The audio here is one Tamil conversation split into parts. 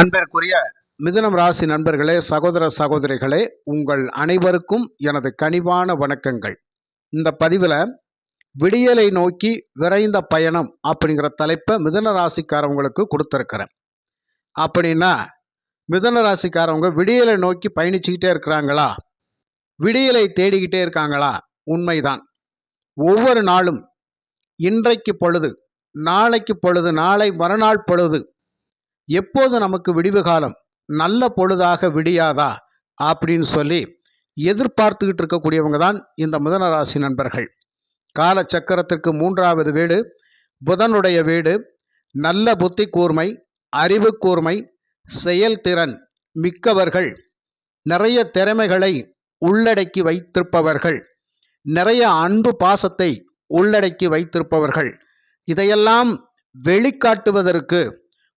அன்பிற்குரிய மிதுனம் ராசி நண்பர்களே சகோதர சகோதரிகளே உங்கள் அனைவருக்கும் எனது கனிவான வணக்கங்கள். இந்த பதிவில் விடியலை நோக்கி விரைந்த பயணம் அப்படிங்கிற தலைப்பை மிதுன ராசிக்காரவங்களுக்கு கொடுத்துருக்கிறேன். அப்படின்னா மிதுன ராசிக்காரவங்க விடியலை நோக்கி பயணிச்சுக்கிட்டே இருக்கிறாங்களா? விடியலை தேடிக்கிட்டே இருக்காங்களா? உண்மைதான். ஒவ்வொரு நாளும் இன்றைக்கு பொழுது நாளைக்கு பொழுது நாளை மறுநாள் பொழுது எப்போது நமக்கு விடிவு காலம்? நல்ல பொழுதாக விடியாதா? அப்படின்னு சொல்லி எதிர்பார்த்துக்கிட்டு இருக்கக்கூடியவங்க தான் இந்த மிதன ராசி நண்பர்கள். கால சக்கரத்திற்கு மூன்றாவது வீடு புதனுடைய வீடு நல்ல புத்தி கூர்மை அறிவு கூர்மை செயல்திறன் மிக்கவர்கள். நிறைய திறமைகளை உள்ளடக்கி வைத்திருப்பவர்கள். நிறைய அன்பு பாசத்தை உள்ளடக்கி வைத்திருப்பவர்கள். இதையெல்லாம் வெளிக்காட்டுவதற்கு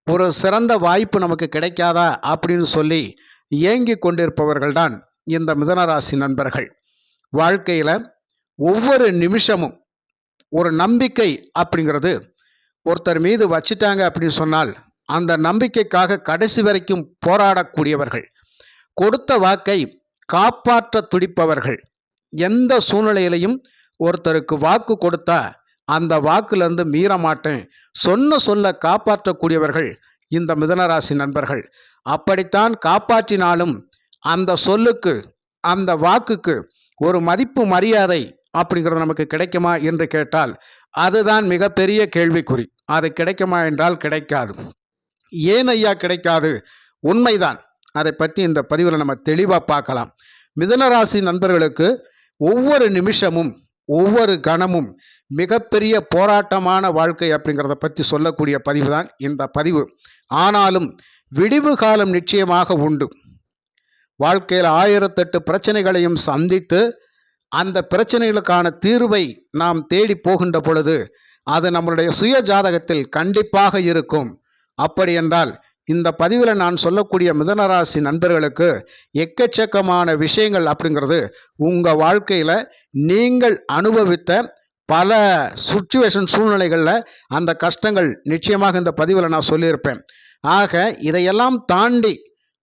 ஒரு சிறந்த வாய்ப்பு நமக்கு கிடைக்காதா அப்படின்னு சொல்லி ஏங்கி கொண்டிருப்பவர்கள் தான் இந்த மிதனராசி நண்பர்கள். வாழ்க்கையில் ஒவ்வொரு நிமிஷமும் ஒரு நம்பிக்கை அப்படிங்கிறது ஒருத்தர் மீது வச்சிட்டாங்க அப்படின்னு சொன்னால் அந்த நம்பிக்கைக்காக கடைசி வரைக்கும் போராடக்கூடியவர்கள் கொடுத்த வாக்கை காப்பாற்ற துடிப்பவர்கள் எந்த சூழ்நிலையிலையும் ஒருத்தருக்கு வாக்கு கொடுத்தா அந்த வாக்குலேருந்து மீற மாட்டேன். சொன்ன சொல்ல காப்பாற்றக்கூடியவர்கள் இந்த மிதனராசி நண்பர்கள். அப்படித்தான் காப்பாற்றினாலும் அந்த சொல்லுக்கு அந்த வாக்குக்கு ஒரு மதிப்பு மரியாதை அப்படிங்கிறது நமக்கு கிடைக்குமா என்று கேட்டால் அதுதான் மிகப்பெரிய கேள்விக்குறி. அது கிடைக்குமா என்றால் கிடைக்காது. ஏன் ஐயா கிடைக்காது? உண்மைதான். அதை பற்றி இந்த பதிவில் நம்ம தெளிவாக பார்க்கலாம். மிதனராசி நண்பர்களுக்கு ஒவ்வொரு நிமிஷமும் ஒவ்வொரு கணமும் மிகப்பெரிய போராட்டமான வாழ்க்கை அப்படிங்கிறத பற்றி சொல்லக்கூடிய பதிவு தான் இந்த பதிவு. ஆனாலும் விடிவு காலம் நிச்சயமாக உண்டு. வாழ்க்கையில் ஆயிரத்தெட்டு பிரச்சனைகளையும் சந்தித்து அந்த பிரச்சனைகளுக்கான தீர்வை நாம் தேடி போகின்ற பொழுது அது நம்மளுடைய சுய ஜாதகத்தில் கண்டிப்பாக இருக்கும். அப்படி என்றால் இந்த பதிவில் நான் சொல்லக்கூடிய மிதனராசி நண்பர்களுக்கு எக்கச்சக்கமான விஷயங்கள் அப்படிங்கிறது உங்கள் வாழ்க்கையில் நீங்கள் அனுபவித்த பல சுச்சுவேஷன் சூழ்நிலைகளில் அந்த கஷ்டங்கள் நிச்சயமாக இந்த பதிவில் நான் சொல்லியிருப்பேன். ஆக இதையெல்லாம் தாண்டி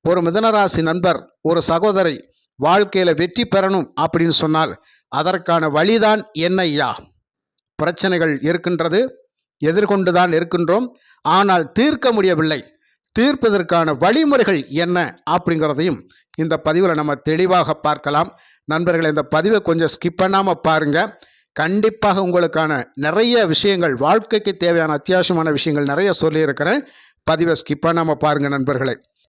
ஒரு மிதனராசி நண்பர் ஒரு சகோதரி வாழ்க்கையில் வெற்றி பெறணும் அப்படின்னு சொன்னால் அதற்கான வழிதான் என்ன ஐயா பிரச்சனைகள் இருக்கின்றது எதிர்கொண்டு தான் இருக்கின்றோம் ஆனால் தீர்க்க முடியவில்லை. தீர்ப்பதற்கான வழிமுறைகள் என்ன அப்படிங்கிறதையும் இந்த பதிவில் நம்ம தெளிவாக பார்க்கலாம். நண்பர்கள் இந்த பதிவை கொஞ்சம் ஸ்கிப் பண்ணாமல் பாருங்கள் கண்டிப்பாக உங்களுக்கான நிறைய விஷயங்கள் வாழ்க்கைக்கு தேவையான அத்தியாவசியமான விஷயங்கள் நிறைய சொல்லியிருக்கிறேன். பதிவை ஸ்கிப் பண்ணாமல் பாருங்கள் நண்பர்களே.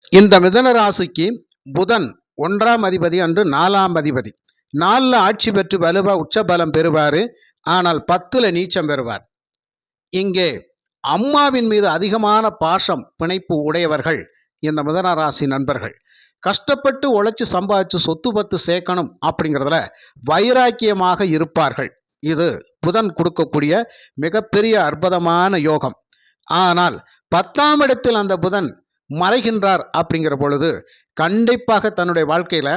இந்த மிதன ராசிக்கு புதன் ஒன்றாம் அதிபதி அன்று நாலாம் அதிபதி. நாலில் ஆட்சி பெற்று வலுவா உச்சபலம் பெறுவார். ஆனால் பத்தில் நீச்சம் பெறுவார். இங்கே அம்மாவின் மீது அதிகமான பாசம் பிணைப்பு உடையவர்கள் இந்த மிதன ராசி நண்பர்கள். கஷ்டப்பட்டு உழைச்சி சம்பாதிச்சு சொத்து பத்து சேர்க்கணும் அப்படிங்கிறதுல வைராக்கியமாக இருப்பார்கள். இது புதன் கொடுக்கக்கூடிய மிகப்பெரிய அற்புதமான யோகம். ஆனால் பத்தாம் இடத்தில் அந்த புதன் மறைகின்றார் அப்படிங்கிற பொழுது கண்டிப்பாக தன்னுடைய வாழ்க்கையில்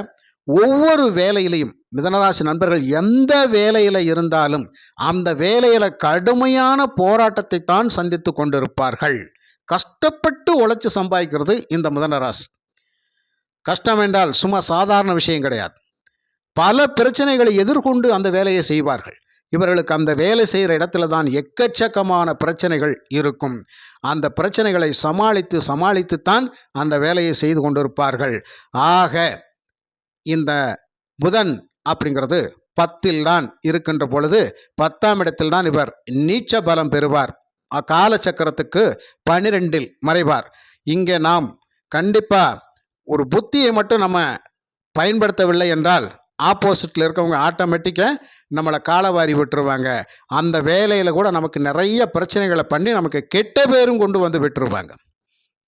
ஒவ்வொரு வேலையிலையும் மிதனராசி நண்பர்கள் எந்த வேலையில் இருந்தாலும் அந்த வேலையில் கடுமையான போராட்டத்தை தான் சந்தித்து கொண்டிருப்பார்கள். கஷ்டப்பட்டு உழைச்சி சம்பாதிக்கிறது இந்த மிதனராசி. கஷ்டம் என்றால் சும்மா சாதாரண விஷயம் கிடையாது. பல பிரச்சனைகளை எதிர்கொண்டு அந்த வேலையை செய்வார்கள். இவர்களுக்கு அந்த வேலை செய்கிற இடத்துல தான் எக்கச்சக்கமான பிரச்சனைகள் இருக்கும். அந்த பிரச்சனைகளை சமாளித்து சமாளித்துத்தான் அந்த வேலையை செய்து கொண்டிருப்பார்கள். ஆக இந்த புதன் அப்படிங்கிறது பத்தில் தான் இருக்கின்ற பொழுது பத்தாம் இடத்தில் தான் இவர் நீச்ச பலம் பெறுவார். கால சக்கரத்துக்கு பனிரெண்டில் மறைவார். இங்கே நாம் கண்டிப்பாக ஒரு புத்தியை மட்டும் நம்ம பயன்படுத்தவில்லை என்றால் ஆப்போசிட்டில் இருக்கவங்க ஆட்டோமேட்டிக்காக நம்மளை காலவாரி விட்டுருவாங்க. அந்த வேலையில் கூட நமக்கு நிறைய பிரச்சனைகளை பண்ணி நமக்கு கெட்ட பேரும் கொண்டு வந்து விட்டுருவாங்க.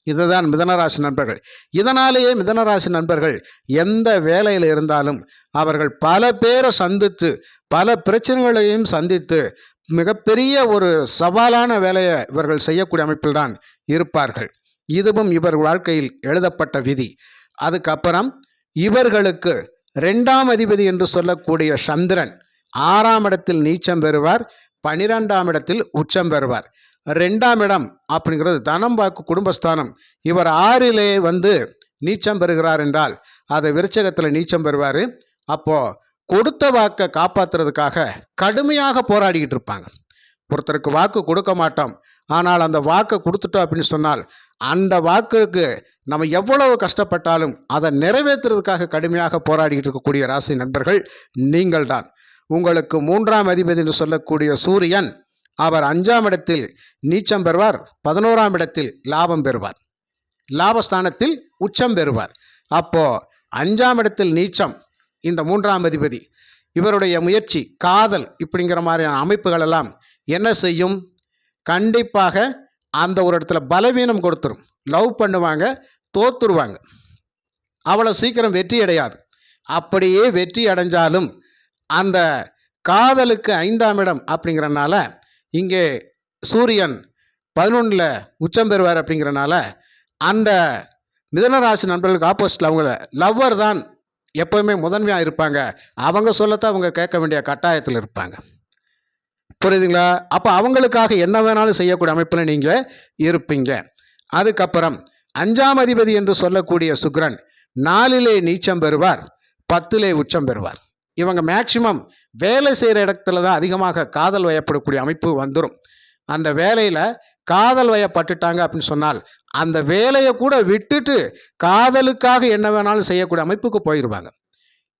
இதுதான் மிதனராசி நண்பர்கள். இதனாலேயே மிதனராசி நண்பர்கள் எந்த வேலையில் இருந்தாலும் அவர்கள் பல பேரை சந்தித்து பல பிரச்சனைகளையும் சந்தித்து மிகப்பெரிய ஒரு சவாலான வேலையை இவர்கள் செய்யக்கூடிய அமைப்பில் தான் இருப்பார்கள். இதுவும் இவர் வாழ்க்கையில் எழுதப்பட்ட விதி. அதுக்கப்புறம் இவர்களுக்கு ரெண்டாம் அதிபதி என்று சொல்லக்கூடிய சந்திரன் ஆறாம் இடத்தில் நீச்சம் பெறுவார் பனிரெண்டாம் இடத்தில் உச்சம் பெறுவார். ரெண்டாம் இடம் அப்படிங்கிறது தனம் வாக்கு குடும்பஸ்தானம். இவர் ஆறிலே வந்து நீச்சம் பெறுகிறார் என்றால் அதை விருச்சகத்தில் நீச்சம் பெறுவார். அப்போது கொடுத்த வாக்கை காப்பாற்றுறதுக்காக கடுமையாக போராடிக்கிட்டு இருப்பாங்க. ஒருத்தருக்கு வாக்கு கொடுக்க மாட்டோம். ஆனால் அந்த வாக்கை கொடுத்துட்டோம் அப்படின்னு சொன்னால் அந்த வாக்குக்கு நம்ம எவ்வளவு கஷ்டப்பட்டாலும் அதை நிறைவேற்றுறதுக்காக கடுமையாக போராடிக்கிட்டு இருக்கக்கூடிய ராசி நண்பர்கள் நீங்கள்தான். உங்களுக்கு மூன்றாம் அதிபதி என்று சொல்லக்கூடிய சூரியன் அவர் அஞ்சாம் இடத்தில் நீச்சம் பெறுவார் பதினோராம் இடத்தில் லாபம் பெறுவார். லாபஸ்தானத்தில் உச்சம் பெறுவார். அப்போ அஞ்சாம் இடத்தில் நீச்சம் இந்த மூன்றாம் அதிபதி இவருடைய முயற்சி காதல் இப்படிங்கிற மாதிரியான அமைப்புகள் எல்லாம் என்ன செய்யும்? கண்டிப்பாக அந்த ஒரு இடத்துல பலவீனம் கொடுத்துரும். லவ் பண்ணுவாங்க தோத்துருவாங்க. அவ்வளோ சீக்கிரம் வெற்றி அடையாது. அப்படியே வெற்றி அடைஞ்சாலும் அந்த காதலுக்கு ஐந்தாம் இடம் அப்படிங்கிறனால இங்கே சூரியன் பதினொன்றில் உச்சம் பெறுவார் அப்படிங்கிறனால அந்த மிதனராசி நண்பர்களுக்கு ஆப்போசிட்டில் அவங்கள லவ்வர் தான் எப்போவுமே முதன்மையாக இருப்பாங்க. அவங்க சொல்லத்தான் அவங்க கேட்க வேண்டிய கட்டாயத்தில் இருப்பாங்க. புரியுதுங்களா? அப்போ அவங்களுக்காக என்ன வேணாலும் செய்யக்கூடிய அமைப்பில் நீங்கள் இருப்பீங்க. அதுக்கப்புறம் அஞ்சாம் அதிபதி என்று சொல்லக்கூடிய சுக்ரன் நாலிலே நீச்சம் பெறுவார் பத்திலே உச்சம் பெறுவார். இவங்க மேக்சிமம் வேலை செய்கிற இடத்துல தான் அதிகமாக காதல் வயப்படக்கூடிய அமைப்பு வந்துடும் அந்த வேலையில் காதல் வயப்பட்டுட்டாங்க அப்படின்னு சொன்னால் அந்த வேலையை கூட விட்டுட்டு காதலுக்காக என்ன வேணாலும் செய்யக்கூடிய அமைப்புக்கு போயிடுவாங்க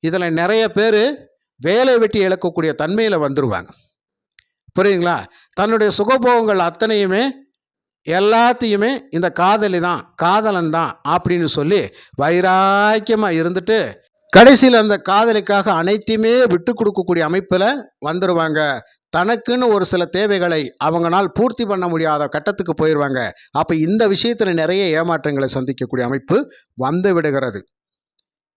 இதில் நிறைய பேர் வேலை வெட்டி இழக்கக்கூடிய தன்மையில் வந்துடுவாங்க புரியுதுங்களா? தன்னுடைய சுகபோகங்கள் அத்தனையுமே எல்லாத்தையுமே இந்த காதலி தான் காதலன் தான் அப்படின்னு சொல்லி வைராக்கியமாக இருந்துட்டு கடைசியில் அந்த காதலிக்காக அனைத்தையுமே விட்டு கொடுக்கக்கூடிய அமைப்பில் வந்துடுவாங்க தனக்குன்னு ஒரு சில தேவைகளை அவங்களால் பூர்த்தி பண்ண முடியாத கட்டத்துக்கு போயிடுவாங்க அப்போ இந்த விஷயத்தில் நிறைய ஏமாற்றங்களை சந்திக்கக்கூடிய அமைப்பு வந்து விடுகிறது.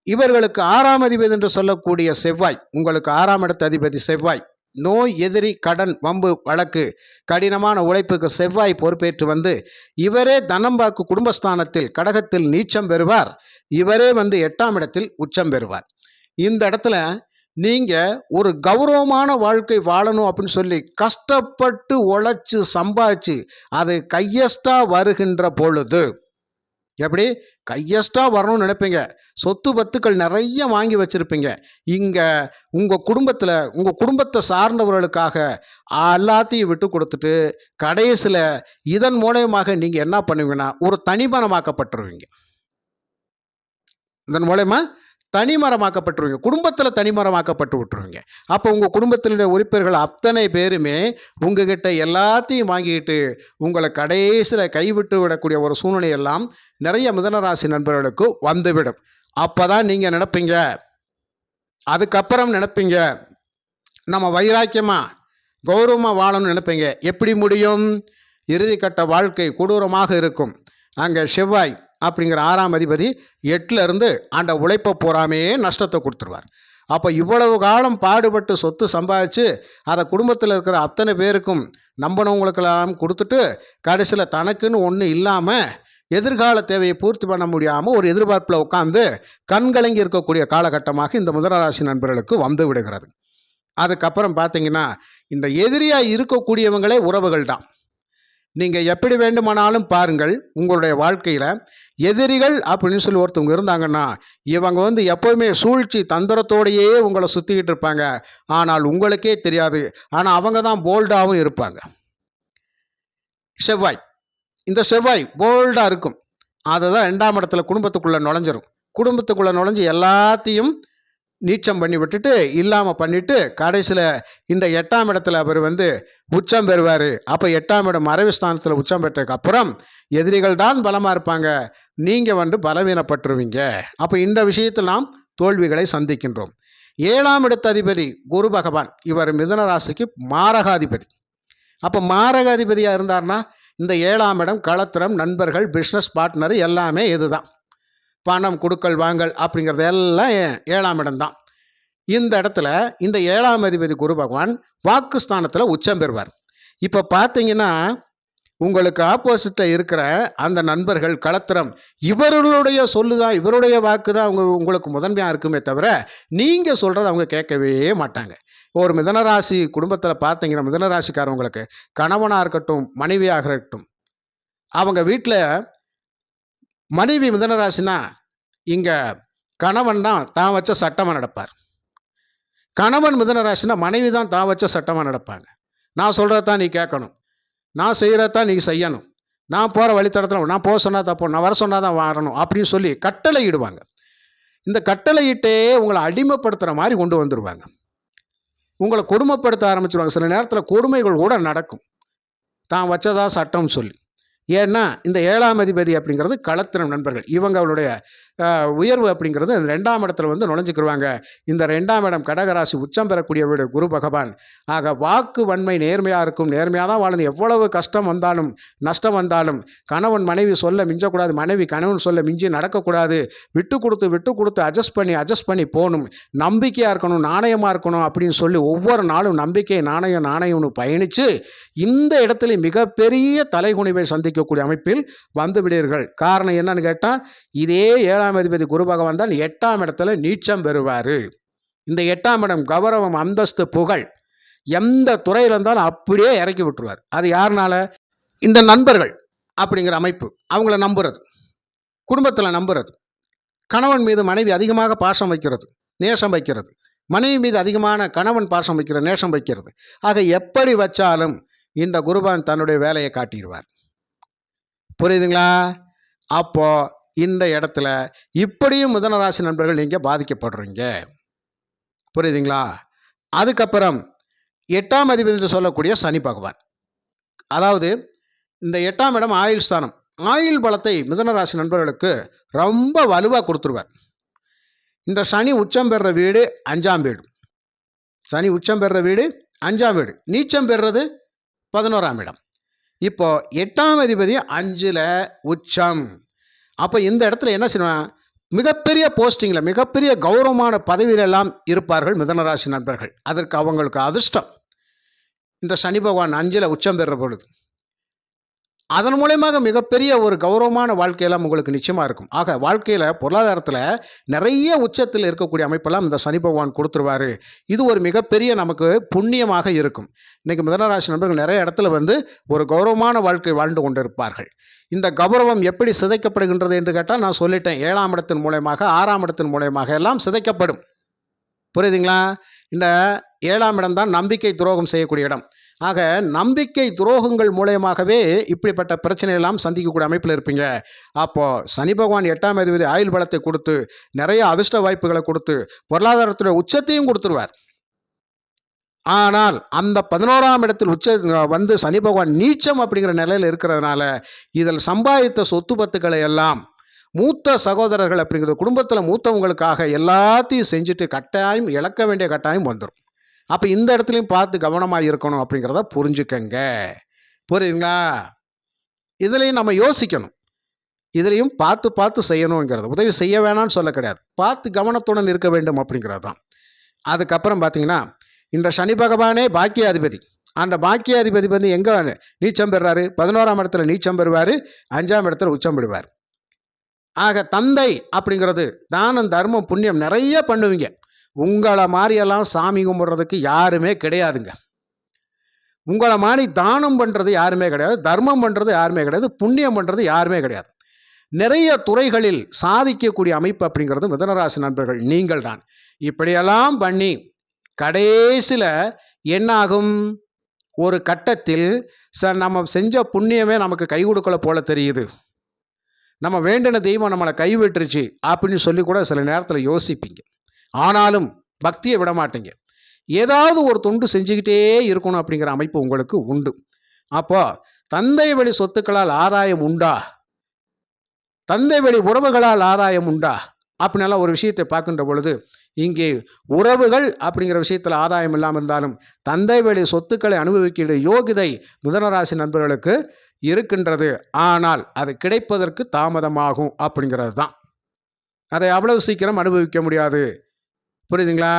இவர்களுக்கு ஆறாம் அதிபதி என்று சொல்லக்கூடிய செவ்வாய் உங்களுக்கு ஆறாம் இடத்த அதிபதி செவ்வாய் நோய் எதிரி கடன் வம்பு வழக்கு கடினமான உழைப்புக்கு செவ்வாய் பொறுப்பேற்று வந்து இவரே தனம்பாக்கு குடும்பஸ்தானத்தில் கடகத்தில் நீச்சம் பெறுவார். இவரே வந்து எட்டாம் இடத்தில் உச்சம் பெறுவார். இந்த இடத்துல நீங்கள் ஒரு கௌரவமான வாழ்க்கை வாழணும் அப்படின்னு சொல்லி கஷ்டப்பட்டு உழைச்சி சம்பாதிச்சு அது கையஸ்டாக வருகின்ற பொழுது எப்படி? கையஸ்டா வரணும்னு நினைப்பீங்க. சொத்து பத்துக்கள் நிறைய வாங்கி வச்சிருப்பீங்க. இங்க உங்க குடும்பத்துல உங்க குடும்பத்தை சார்ந்தவர்களுக்காக எல்லாத்தையும் விட்டு கொடுத்துட்டு கடைசியில் இதன் மூலயமாக நீங்க என்ன பண்ணுவீங்கன்னா ஒரு தனிமனமாக்கப்பட்டுருவீங்க. இதன் மூலயமா தனிமரமாக்கப்பட்டுருவீங்க. குடும்பத்தில் தனிமரமாக்கப்பட்டு விட்டுருவீங்க அப்போ உங்கள் குடும்பத்தினுடைய உறுப்பினர்கள் அத்தனை பேருமே உங்ககிட்ட எல்லாத்தையும் வாங்கிக்கிட்டு உங்களை கடைசியில் கைவிட்டு விடக்கூடிய ஒரு சூழ்நிலை எல்லாம் நிறைய மிதனராசி நண்பர்களுக்கு வந்துவிடும். அப்போ தான் நீங்கள் நினைப்பீங்க. அதுக்கப்புறம் நினைப்பீங்க. நம்ம வைராக்கியமாக கௌரவமாக வாழணும்னு நினைப்பீங்க. எப்படி முடியும்? இறுதிக்கட்ட வாழ்க்கை கொடூரமாக இருக்கும். அங்கே செவ்வாய் அப்படிங்கிற ஆறாம் அதிபதி எட்டிலிருந்து அந்த உழைப்பை பூராமே நஷ்டத்தை கொடுத்துருவார். அப்போ இவ்வளவு காலம் பாடுபட்டு சொத்து சம்பாதிச்சு அதை குடும்பத்தில் இருக்கிற அத்தனை பேருக்கும் நம்பினவங்களுக்கெல்லாம் கொடுத்துட்டு கடைசியில் தனக்குன்னு ஒன்று இல்லாமல் எதிர்கால தேவையை பூர்த்தி பண்ண முடியாமல் ஒரு எதிர்பார்ப்பில் உட்காந்து கண்கலங்கி இருக்கக்கூடிய காலகட்டமாக இந்த முதலராசி நண்பர்களுக்கு வந்து விடுகிறது. அதுக்கப்புறம் பார்த்தீங்கன்னா இந்த எதிரியாக இருக்கக்கூடியவங்களே உறவுகள் தான். நீங்கள் எப்படி வேண்டுமானாலும் பாருங்கள் உங்களுடைய வாழ்க்கையில் எதிரிகள் அப்படின்னு சொல்லி ஒருத்தவங்க இருந்தாங்கன்னா இவங்க வந்து எப்போவுமே சூழ்ச்சி தந்திரத்தோடையே உங்களை சுற்றிக்கிட்டு இருப்பாங்க. ஆனால் உங்களுக்கே தெரியாது. ஆனால் அவங்க தான் போல்டாகவும் இருப்பாங்க. செவ்வாய். இந்த செவ்வாய் போல்டாக இருக்கும். அதை தான் ரெண்டாம் இடத்துல குடும்பத்துக்குள்ளே நுழைஞ்சிரும். குடும்பத்துக்குள்ளே நுழைஞ்சு எல்லாத்தையும் நீச்சம் பண்ணி விட்டுட்டு இல்லாமல் பண்ணிவிட்டு கடைசியில் இந்த எட்டாம் இடத்துல அவர் வந்து உச்சம் பெறுவார். அப்போ எட்டாம் இடம் மறைவு ஸ்தானத்தில் உச்சம் பெற்றதுக்கப்புறம் எதிரிகள் தான் பலமாக இருப்பாங்க. நீங்கள் வந்து பலவீனப்பட்டுருவீங்க. அப்போ இந்த விஷயத்தில் நாம் தோல்விகளை சந்திக்கின்றோம். ஏழாம் இடத்த அதிபதி குரு பகவான் இவர் மிதன ராசிக்கு மாரகாதிபதி. அப்போ மாரகாதிபதியாக இருந்தார்னா இந்த ஏழாம் இடம் களத்திரம் நண்பர்கள் பிஸ்னஸ் பார்ட்னர் எல்லாமே இதுதான். பணம் கொடுக்கல் வாங்கல் அப்படிங்கிறது எல்லாம் ஏ- ஏழாம் இடம்தான் இந்த இடத்துல இந்த ஏழாம் அதிபதி குரு பகவான் வாக்குஸ்தானத்தில் உச்சம் பெறுவார். இப்போ பார்த்தீங்கன்னா உங்களுக்கு ஆப்போசிட்டில் இருக்கிற அந்த நண்பர்கள் கலத்திரம் இவர்களுடைய சொல்லு தான் இவருடைய வாக்கு தான் அவங்க உங்களுக்கு முதன்மையாக இருக்குமே தவிர நீங்கள் சொல்கிறத அவங்க கேட்கவே மாட்டாங்க. ஒரு மிதனராசி குடும்பத்தில் பார்த்தீங்கன்னா மிதனராசிக்காரவங்களுக்கு கணவனாக இருக்கட்டும் மனைவியாக இருக்கட்டும் அவங்க வீட்டில் மனைவி மிதனராசினா இங்கே கணவன் தான் தான் வச்ச சட்டமாக நடப்பார். கணவன் மிதனராசினா மனைவி தான் தான் வச்ச சட்டமாக நடப்பாங்க. நான் சொல்கிறத தான் நீ கேட்கணும். நான் செய்கிறத தான் செய்யணும். நான் போகிற வழித்தடத்தில் நான் போக சொன்னால் தப்போ நான் வர சொன்னால் தான் வரணும் அப்படின்னு சொல்லி கட்டளை இடுவாங்க இந்த கட்டளையிட்டே உங்களை அடிமைப்படுத்துகிற மாதிரி கொண்டு வந்துடுவாங்க உங்களை கொடுமைப்படுத்த ஆரம்பிச்சிருவாங்க. சில நேரத்தில் கொடுமைகள் கூட நடக்கும். தான் வச்சதா சட்டம்னு சொல்லி. ஏன்னா இந்த ஏழாம் அதிபதி அப்படிங்கிறது களத்திரம் நண்பர்கள். இவங்களுடைய அவளுடைய உயர்வு அப்படிங்கிறது இந்த ரெண்டாம் இடத்துல வந்து நுழைஞ்சுக்கிருவாங்க. இந்த ரெண்டாம் இடம் கடகராசி உச்சம் பெறக்கூடிய வீடு குரு பகவான். ஆக வாக்கு வன்மை நேர்மையாக இருக்கும். நேர்மையாக தான் வாழணும் எவ்வளவு கஷ்டம் வந்தாலும் நஷ்டம் வந்தாலும் கணவன் மனைவி சொல்ல மிஞ்சக்கூடாது மனைவி கணவன் சொல்ல மிஞ்சி நடக்கக்கூடாது. விட்டு கொடுத்து விட்டு கொடுத்து அட்ஜஸ்ட் பண்ணி அட்ஜஸ்ட் பண்ணி போகணும். நம்பிக்கையாக இருக்கணும் நாணயமாக இருக்கணும் அப்படின்னு சொல்லி ஒவ்வொரு நாளும் நம்பிக்கை நாணயம் நாணயம்னு பயணித்து இந்த இடத்துல மிகப்பெரிய தலைகுனிவை சந்திக்கக்கூடிய அமைப்பில் வந்துவிடுவீர்கள் காரணம் என்னன்னு கேட்டால் இதே ஏழாம் அதிபதி குரு பகவான் தான் எட்டாம் இடத்துல நீச்சம் பெறுவார். இந்த எட்டாம் இடம் கௌரவம் அந்தஸ்து புகழ் எந்த துறையில் இருந்தாலும் அப்படியே இறக்கி விட்டுருவார். அது யாருனால? இந்த நண்பர்கள் அப்படிங்கிற அமைப்பு. அவங்கள நம்புறது. குடும்பத்தில் நம்புறது. கணவன் மீது மனைவி அதிகமாக பாசம் வைக்கிறது நேசம் வைக்கிறது. மனைவி மீது அதிகமான கணவன் பாசம் வைக்கிற நேசம் வைக்கிறது. ஆக எப்படி வச்சாலும் இந்த குருபான் தன்னுடைய வேலையை காட்டிடுவார். புரியுதுங்களா? அப்போ இந்த இடத்துல இப்படியும் மிதனராசி நண்பர்கள் நீங்கள் பாதிக்கப்படுறீங்க. புரியுதுங்களா? அதுக்கப்புறம் எட்டாம் அதிபதி என்று சொல்லக்கூடிய சனி பகவான். அதாவது இந்த எட்டாம் இடம் ஆயுள் ஸ்தானம். ஆயுள் பலத்தை மிதனராசி நண்பர்களுக்கு ரொம்ப வலுவாக கொடுத்துருவார். இந்த சனி உச்சம் பெறுற வீடு அஞ்சாம் வீடு. சனி உச்சம் பெறுற வீடு அஞ்சாம் வீடு. நீச்சம் பெறுறது பதினோராம் இடம். இப்போ எட்டாம் அதிபதி அஞ்சில் உச்சம். அப்போ இந்த இடத்துல என்ன செய்யணும் மிகப்பெரிய போஸ்டிங்கில் மிகப்பெரிய கௌரவமான பதவியிலெல்லாம் இருப்பார்கள் மிதனராசி நண்பர்கள். அதற்கு அவங்களுக்கு அதிர்ஷ்டம். இந்த சனி பகவான் அஞ்சில் உச்சம் பெறுற பொழுது அதன் மூலயமாக மிகப்பெரிய ஒரு கௌரவமான வாழ்க்கையெல்லாம் உங்களுக்கு நிச்சயமாக இருக்கும். ஆக வாழ்க்கையில் பொருளாதாரத்தில் நிறைய உச்சத்தில் இருக்கக்கூடிய அமைப்பெல்லாம் இந்த சனி பகவான் கொடுத்துருவாரு. இது ஒரு மிகப்பெரிய நமக்கு புண்ணியமாக இருக்கும். இன்றைக்கி மிதனராசி நண்பர்கள் நிறைய இடத்துல வந்து ஒரு கௌரவமான வாழ்க்கை வாழ்ந்து கொண்டிருப்பார்கள். இந்த கௌரவம் எப்படி சிதைக்கப்படுகின்றது என்று கேட்டால் நான் சொல்லிட்டேன். ஏழாம் இடத்தின் மூலயமாக ஆறாம் இடத்தின் மூலயமாக எல்லாம் சிதைக்கப்படும். புரியுதுங்களா? இந்த ஏழாம் இடம் தான் நம்பிக்கை துரோகம் செய்யக்கூடிய இடம். ஆக நம்பிக்கை துரோகங்கள் மூலயமாகவே இப்படிப்பட்ட பிரச்சனை எல்லாம் சந்திக்கக்கூடிய அமைப்பில் இருப்பீங்க. அப்போது சனி பகவான் எட்டாம் அதிபதி ஆயுள் பலத்தை கொடுத்து நிறைய அதிர்ஷ்ட வாய்ப்புகளை கொடுத்து பொருளாதாரத்துடைய உச்சத்தையும் கொடுத்துருவார். ஆனால் அந்த பதினோராம் இடத்தில் உச்ச வந்து சனி பகவான் நீச்சம் அப்படிங்கிற நிலையில் இருக்கிறதுனால இதில் சம்பாதித்த சொத்து பத்துக்களை எல்லாம் மூத்த சகோதரர்கள் அப்படிங்கிறது குடும்பத்தில் மூத்தவங்களுக்காக எல்லாத்தையும் செஞ்சுட்டு கட்டாயம் இழக்க வேண்டிய கட்டாயம் வந்துடும் அப்போ இந்த இடத்துலையும் பார்த்து கவனமாக இருக்கணும் அப்படிங்கிறத புரிஞ்சுக்கங்க. புரியுதுங்களா? இதுலேயும் நம்ம யோசிக்கணும். இதுலேயும் பார்த்து பார்த்து செய்யணுங்கிறது. உதவி செய்ய வேணாம்னு சொல்ல கிடையாது. பார்த்து கவனத்துடன் இருக்க வேண்டும் அப்படிங்கிறது தான். அதுக்கப்புறம் பார்த்தீங்கன்னா இந்த சனி பகவானே பாக்கியாதிபதி. அந்த பாக்கியாதிபதி வந்து எங்கே நீச்சம் பெறுறாரு? பதினோராம் இடத்துல நீச்சம் பெறுவார் அஞ்சாம் இடத்துல உச்சம் பெறுவார். ஆக தந்தை அப்படிங்கிறது தானம் தர்மம் புண்ணியம் நிறைய பண்ணுவீங்க. உங்களை மாதிரியெல்லாம் சாமி கும்பிட்றதுக்கு யாருமே கிடையாதுங்க. உங்களை மாதிரி தானம் பண்ணுறது யாருமே கிடையாது தர்மம் பண்ணுறது யாருமே கிடையாது புண்ணியம் பண்ணுறது யாருமே கிடையாது. நிறைய துறைகளில் சாதிக்கக்கூடிய அமைப்பு அப்படிங்கிறது மிதனராசி நண்பர்கள் நீங்கள் தான். இப்படியெல்லாம் பண்ணி கடைசியில் என்னாகும்? ஒரு கட்டத்தில் சார் நம்ம செஞ்ச புண்ணியமே நமக்கு கை கொடுக்கல போல தெரியுது. நம்ம வேண்டின தெய்வம் நம்மளை கைவிட்டுருச்சு அப்படின்னு சொல்லி கூட சில நேரத்தில் யோசிப்பீங்க. ஆனாலும் பக்தியை விட மாட்டீங்க ஏதாவது ஒரு தொண்டு செஞ்சுக்கிட்டே இருக்கணும் அப்படிங்கிற அமைப்பு உங்களுக்கு உண்டு. அப்போ தந்தை வழி சொத்துக்களால் ஆதாயம் உண்டா? தந்தை வழி உறவுகளால் ஆதாயம் உண்டா? அப்படின்னெல்லாம் ஒரு விஷயத்தை பார்க்கின்ற பொழுது இங்கே உறவுகள் அப்படிங்கிற விஷயத்தில் ஆதாயம் இல்லாமல் இருந்தாலும் தந்தை வழி சொத்துக்களை அனுபவிக்கிற யோகிதை மிதனராசி நண்பர்களுக்கு இருக்கின்றது. ஆனால் அது கிடைப்பதற்கு தாமதமாகும் அப்படிங்கிறது தான். அதை அவ்வளவு சீக்கிரம் அனுபவிக்க முடியாது. புரியுதுங்களா?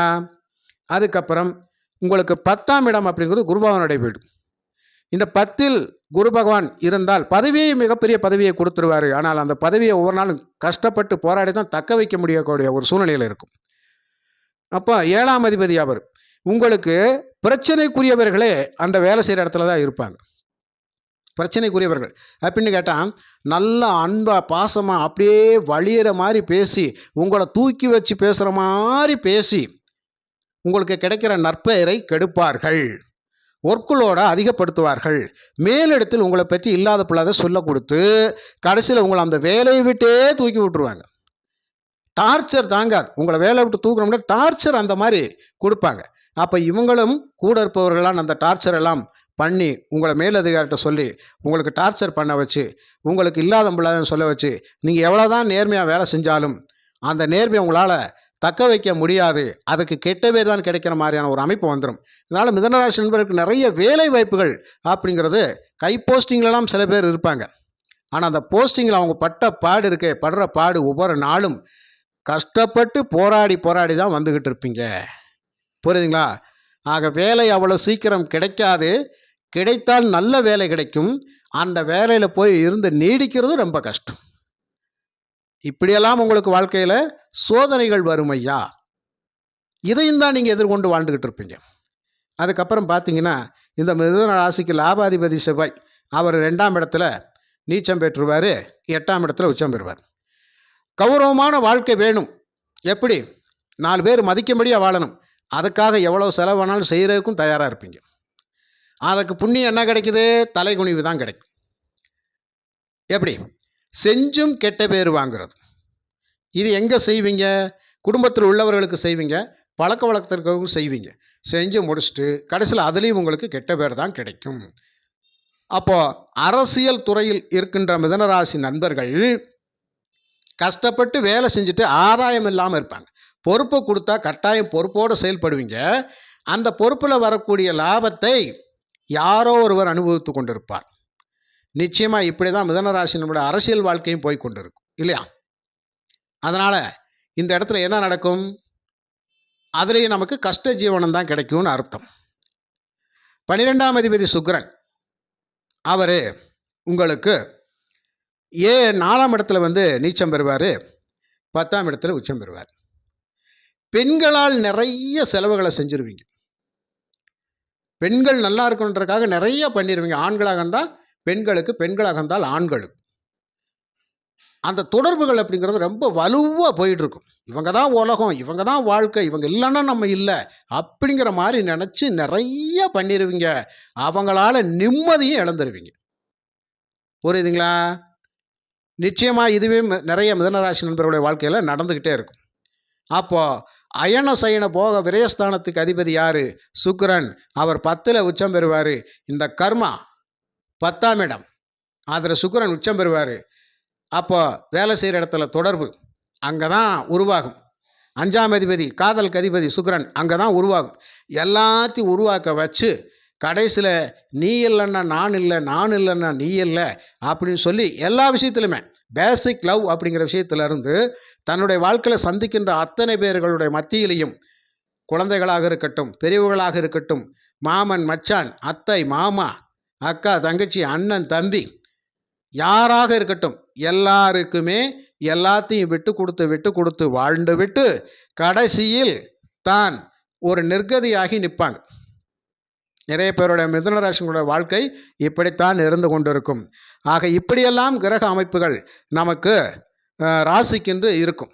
அதுக்கப்புறம் உங்களுக்கு பத்தாம் இடம் அப்படிங்கிறது குருபகவானுடைய வீடு. இந்த பத்தில் குரு பகவான் இருந்தால் பதவியை மிகப்பெரிய பதவியை கொடுத்துருவாரு. ஆனால் அந்த பதவியை ஒவ்வொரு நாளும் கஷ்டப்பட்டு போராடி தான் தக்க வைக்க முடியக்கூடிய ஒரு சூழ்நிலையில் இருக்கும். அப்போ ஏழாம் அதிபதி அவர் உங்களுக்கு பிரச்சனைக்குரியவர்களே அந்த வேலை செய்கிற இடத்துல தான் இருப்பாங்க. பிரச்சனைக்குரியவர்கள். அப்படின்னு கேட்டால் நல்லா அன்பாக பாசமாக அப்படியே வழியிற மாதிரி பேசி உங்களை தூக்கி வச்சு பேசுகிற மாதிரி பேசி உங்களுக்கு கிடைக்கிற நற்பெயரை கெடுப்பார்கள். ஒர்க்குலோட அதிகப்படுத்துவார்கள். மேலிடத்தில் உங்களை பற்றி இல்லாத பிள்ளாத சொல்ல கொடுத்து கடைசியில் உங்களை அந்த வேலையை விட்டே தூக்கி விட்டுருவாங்க. டார்ச்சர் தாங்காது. உங்களை வேலை விட்டு தூக்கணும்னா டார்ச்சர் அந்த மாதிரி கொடுப்பாங்க. அப்போ இவங்களும் கூட இருப்பவர்களான அந்த டார்ச்சர் எல்லாம் பண்ணி உங்களை மேலதிகாரிகிட்ட சொல்லி உங்களுக்கு டார்ச்சர் பண்ண வச்சு உங்களுக்கு இல்லாத பிள்ளாதன்னு சொல்ல வச்சு நீங்கள் எவ்வளோ தான் நேர்மையாக வேலை செஞ்சாலும் அந்த நேர்மையை உங்களால் தக்க வைக்க முடியாது. அதுக்கு கெட்ட பேர் தான் கிடைக்கிற மாதிரியான ஒரு அமைப்பு வந்துடும் இதனால் மிதனராசி நண்பருக்கு நிறைய வேலை வாய்ப்புகள் அப்படிங்கிறது கை போஸ்டிங்லலாம் சில பேர் இருப்பாங்க. ஆனால் அந்த போஸ்டிங்கில் அவங்க பட்ட பாடு இருக்கே படுற பாடு ஒவ்வொரு நாளும் கஷ்டப்பட்டு போராடி போராடி தான் வந்துக்கிட்டு இருப்பீங்க. புரியுதுங்களா? ஆக வேலை அவ்வளோ சீக்கிரம் கிடைக்காது. கிடைத்தால் நல்ல வேலை கிடைக்கும். அந்த வேலையில் போய் இருந்து நீடிக்கிறது ரொம்ப கஷ்டம். இப்படியெல்லாம் உங்களுக்கு வாழ்க்கையில் சோதனைகள் வரும் ஐயா. இதையும் தான் நீங்கள் எதிர்கொண்டு வாழ்ந்துக்கிட்டு இருப்பீங்க. அதுக்கப்புறம் பார்த்தீங்கன்னா இந்த மிதுன ராசிக்கு லாபாதிபதி செவ்வாய் அவர் ரெண்டாம் இடத்துல நீச்சம் பெற்றுவார் எட்டாம் இடத்துல உச்சம் பெறுவார். கௌரவமான வாழ்க்கை வேணும். எப்படி? நாலு பேர் மதிக்கும்படியாக வாழணும். அதுக்காக எவ்வளோ செலவானாலும் செய்கிறதுக்கும் தயாராக இருப்பீங்க. அதுக்கு புண்ணியம் என்ன கிடைக்குது? தலைகுனிவு தான் கிடைக்கும். எப்படி? செஞ்சும் கெட்ட பேர் வாங்குறது. இது எங்கே செய்வீங்க? குடும்பத்தில் உள்ளவர்களுக்கு செய்வீங்க. பழக்க வழக்கத்திற்கும் செய்வீங்க. செஞ்சு முடிச்சுட்டு கடைசியில் அதுலேயும் உங்களுக்கு கெட்ட பேர் தான் கிடைக்கும். அப்போது அரசியல் துறையில் இருக்கின்ற மிதனராசி நண்பர்கள் கஷ்டப்பட்டு வேலை செஞ்சுட்டு ஆதாயம் இல்லாமல் இருப்பாங்க. பொறுப்பை கொடுத்தா கட்டாயம் பொறுப்போடு செயல்படுவீங்க. அந்த பொறுப்பில் வரக்கூடிய லாபத்தை யாரோ ஒருவர் அனுபவித்து கொண்டிருப்பார். நிச்சயமாக இப்படி தான் மிதனராசி நம்முடைய அரசியல் வாழ்க்கையும் போய் கொண்டிருக்கும் இல்லையா? அதனால் இந்த இடத்துல என்ன நடக்கும்? அதுலேயும் நமக்கு கஷ்ட ஜீவனம் தான் கிடைக்கும்னு அர்த்தம். பனிரெண்டாம் அதிபதி சுக்ரன் அவர் உங்களுக்கு ஏ நாலாம் இடத்துல வந்து நீச்சம் பெறுவார் பத்தாம் இடத்துல உச்சம் பெறுவார். பெண்களால் நிறைய செலவுகளை செஞ்சுருவீங்க. பெண்கள் நல்லா இருக்கணுன்றக்காக நிறைய பண்ணிடுவீங்க ஆண்களாக இருந்தால் பெண்களுக்கு பெண்களாக இருந்தால் ஆண்களுக்கு. அந்த தொடர்புகள் அப்படிங்கிறது ரொம்ப வலுவாக போயிட்டுருக்கும். இவங்க தான் உலகம் இவங்க தான் வாழ்க்கை இவங்க இல்லைன்னா நம்ம இல்லை அப்படிங்கிற மாதிரி நினச்சி நிறைய பண்ணிடுவீங்க அவங்களால நிம்மதியும் இழந்துருவீங்க. புரியுதுங்களா? நிச்சயமாக இதுவே நிறைய மிதனராசி நண்பர்களுடைய வாழ்க்கையில் நடந்துக்கிட்டே இருக்கும். அப்போது அயன சயன போக விரயஸ்தானத்துக்கு அதிபதி யார்? சுக்ரன் அவர் பத்தில் உச்சம் பெறுவார். இந்த கர்மா பத்தாம் இடம். அதில் சுக்ரன் உச்சம் பெறுவார். அப்போ வேலை செய்கிற இடத்துல தொடர்பு அங்கே தான் உருவாகும். அஞ்சாம் அதிபதி காதல் அதிபதி சுக்ரன் அங்கே தான் உருவாகும். எல்லாத்தையும் உருவாக்க வச்சு கடைசியில் நீ இல்லைன்னா நான் இல்லை நான் இல்லைன்னா நீ இல்லை அப்படின்னு சொல்லி எல்லா விஷயத்துலையுமே பேசிக் லவ் அப்படிங்கிற விஷயத்துலேருந்து தன்னுடைய வாழ்க்கையில் சந்திக்கின்ற அத்தனை பேர்களுடைய மத்தியிலையும் குழந்தைகளாக இருக்கட்டும் பெரியவர்களாக இருக்கட்டும் மாமன் மச்சான் அத்தை மாமா அக்கா தங்கச்சி அண்ணன் தம்பி யாராக இருக்கட்டும் எல்லாருக்குமே எல்லாத்தையும் விட்டு கொடுத்து விட்டு கொடுத்து வாழ்ந்து விட்டு கடைசியில் தான் ஒரு நிர்கதியாகி நிற்பாங்க. நிறைய பேருடைய மிதுனராசிங்களோட வாழ்க்கை இப்படித்தான் இருந்து கொண்டிருக்கும். ஆக இப்படியெல்லாம் கிரக அமைப்புகள் நமக்கு ராசிக்கென்று இருக்கும்.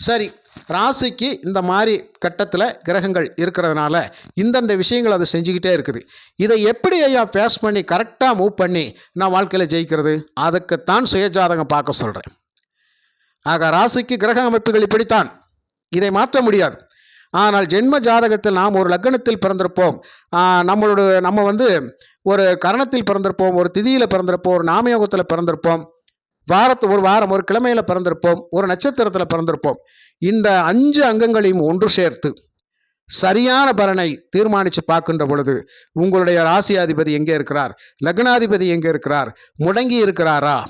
சரி ராசிக்கு இந்த மாதிரி கட்டத்தில் கிரகங்கள் இருக்கிறதுனால இந்தந்த விஷயங்கள் அது செஞ்சுக்கிட்டே இருக்குது. இதை எப்படி ஐயா ஃபேஸ் பண்ணி கரெக்டாக மூவ் பண்ணி நான் வாழ்க்கையில் ஜெயிக்கிறது? அதுக்குத்தான் சுயஜாதகம் பார்க்க சொல்கிறேன் ஆக ராசிக்கு கிரக அமைப்புகள் இப்படித்தான். இதை மாற்ற முடியாது. ஆனால் ஜென்ம ஜாதகத்தில் நாம் ஒரு லக்னத்தில் பிறந்திருப்போம். நம்மளோட நம்ம வந்து ஒரு கரணத்தில் பிறந்திருப்போம் ஒரு திதியில் பிறந்திருப்போம் ஒரு நாமயோகத்தில் பிறந்திருப்போம். வாரத்து ஒரு வாரம் ஒரு கிழமையில் பிறந்திருப்போம் ஒரு நட்சத்திரத்தில் பிறந்திருப்போம். இந்த அஞ்சு அங்கங்களையும் ஒன்று சேர்த்து சரியான பலனை தீர்மானித்து பார்க்கின்ற பொழுது உங்களுடைய ராசியாதிபதி எங்கே இருக்கிறார்? லக்னாதிபதி எங்கே இருக்கிறார்? முடங்கி இருக்கிறாரா?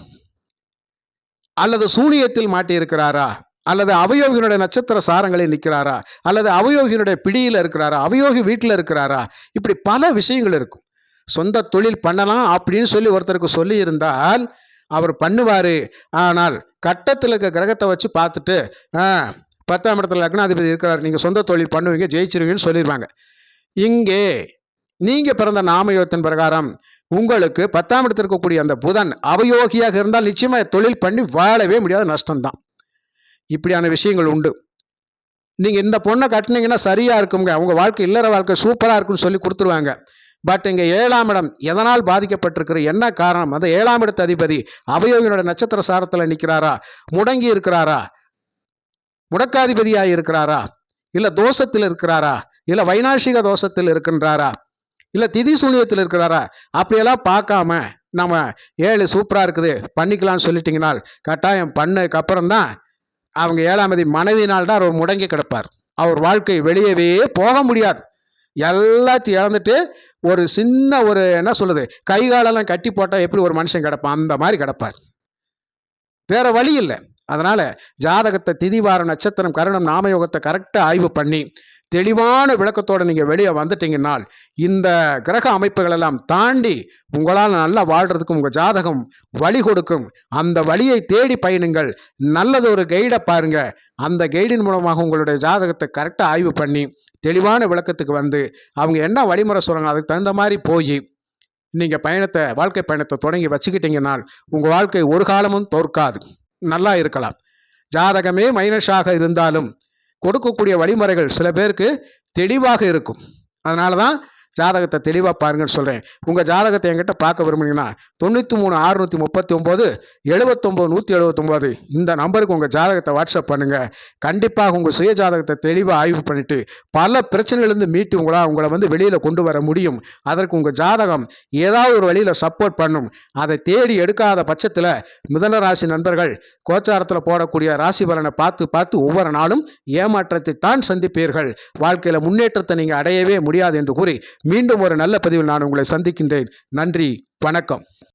அல்லது சூனியத்தில் மாட்டி இருக்கிறாரா? அல்லது அவயோகியினுடைய நட்சத்திர சாரங்களில் நிற்கிறாரா? அல்லது அவயோகியினுடைய பிடியில் இருக்கிறாரா? அவயோகி வீட்டில் இருக்கிறாரா? இப்படி பல விஷயங்கள் இருக்கும். சொந்த தொழில் பண்ணலாம் அப்படின்னு சொல்லி ஒருத்தருக்கு சொல்லி இருந்தால் அவர் பண்ணுவார். ஆனால் கட்டத்தில் இருக்க கிரகத்தை வச்சு பார்த்துட்டு பத்தாம் இடத்துல லக்னாதிபதி இருக்கிறார் நீங்கள் சொந்த தொழில் பண்ணுவீங்க ஜெயிச்சிருவீங்கன்னு சொல்லிடுவாங்க இங்கே நீங்கள் பிறந்த நாமயோகத்தின் பிரகாரம் உங்களுக்கு பத்தாம் இடத்தில் இருக்கக்கூடிய அந்த புதன் அவயோகியாக இருந்தால் நிச்சயமாக தொழில் பண்ணி வாழவே முடியாத நஷ்டம்தான். இப்படியான விஷயங்கள் உண்டு. நீங்கள் இந்த பொண்ணை கட்டினீங்கன்னா சரியாக இருக்குங்க உங்கள் வாழ்க்கை இல்லற வாழ்க்கை சூப்பராக இருக்குன்னு சொல்லி கொடுத்துருவாங்க. பட் இங்கே ஏழாம் இடம் எதனால் பாதிக்கப்பட்டிருக்கிற என்ன காரணம்? அந்த ஏழாம் இடத்து அதிபதி அவயோகினோட நட்சத்திர சாரத்தில் நிற்கிறாரா முடங்கி இருக்கிறாரா? முடக்காதிபதியாக இருக்கிறாரா? இல்லை தோஷத்தில் இருக்கிறாரா? இல்லை வைநாசிக தோஷத்தில் இருக்கின்றாரா? இல்லை திதி சூனியத்தில் இருக்கிறாரா? அப்படியெல்லாம் பார்க்காம நம்ம ஏழு சூப்பராக இருக்குது பண்ணிக்கலாம்னு சொல்லிட்டீங்கன்னா கட்டாயம் பண்ணதுக்கு அப்புறம் தான் அவங்க ஏழாமதி மனைவினால் தான் அவர் முடங்கி கிடப்பார். அவர் வாழ்க்கை வெளியவே போக முடியாது. எல்லாத்தையும் இழந்துட்டு ஒரு சின்ன ஒரு என்ன சொல்லுது கை காலெல்லாம் கட்டி போட்டால் எப்படி ஒரு மனுஷன் கிடப்பான்? அந்த மாதிரி கிடப்பார். வேற வழி இல்லை. அதனால் ஜாதகத்தை திதிவார நட்சத்திரம் கரணம் நாமயோகத்தை கரெக்டாக ஆய்வு பண்ணி தெளிவான விளக்கத்தோடு நீங்கள் வெளியே வந்துட்டீங்கன்னால் இந்த கிரக அமைப்புகளெல்லாம் தாண்டி உங்களால் நல்லா வாழ்கிறதுக்கும் உங்கள் ஜாதகம் வழி கொடுக்கும். அந்த வழியை தேடி பயணுங்கள். நல்லது ஒரு கைடை பாருங்கள் அந்த கைடின் மூலமாக உங்களுடைய ஜாதகத்தை கரெக்டாக ஆய்வு பண்ணி தெளிவான விளக்கத்துக்கு வந்து அவங்க என்ன வழிமுறை சொல்கிறாங்க அதுக்கு தகுந்த மாதிரி போய் நீங்கள் பயணத்தை வாழ்க்கை பயணத்தை தொடங்கி வச்சுக்கிட்டீங்கன்னால் உங்கள் வாழ்க்கை ஒரு காலமும் தோற்காது. நல்லா இருக்கலாம். ஜாதகமே மைனஸாக இருந்தாலும் கொடுக்கக்கூடிய வழிமுறைகள் சில பேருக்கு தெளிவாக இருக்கும். அதனால தான் ஜாதகத்தை தெளிவாக பாருங்கன்னு சொல்கிறேன் உங்கள் ஜாதகத்தை என்கிட்ட பார்க்க விரும்புனீங்கன்னா தொண்ணூற்றி மூணு அறுநூற்றி முப்பத்தி ஒம்பது எழுபத்தொம்போது நூற்றி எழுபத்தொம்போது இந்த நம்பருக்கு உங்கள் ஜாதகத்தை வாட்ஸ்அப் பண்ணுங்கள் கண்டிப்பாக உங்கள் சுய ஜாதகத்தை தெளிவாக ஆய்வு பண்ணிவிட்டு பல பிரச்சனைகளிலிருந்து மீட்டு உங்களால் உங்களை வந்து வெளியில் கொண்டு வர முடியும். அதற்கு உங்கள் ஜாதகம் ஏதாவது ஒரு வழியில் சப்போர்ட் பண்ணும். அதை தேடி எடுக்காத பட்சத்தில் மிதன ராசி நண்பர்கள் கோச்சாரத்தில் போடக்கூடிய ராசி பலனை பார்த்து பார்த்து ஒவ்வொரு நாளும் ஏமாற்றத்தை தான் சந்திப்பீர்கள். வாழ்க்கையில் முன்னேற்றத்தை நீங்கள் அடையவே முடியாது என்று கூறி மீண்டும் ஒரு நல்ல பதிவில் நான் உங்களை சந்திக்கின்றேன். நன்றி வணக்கம்.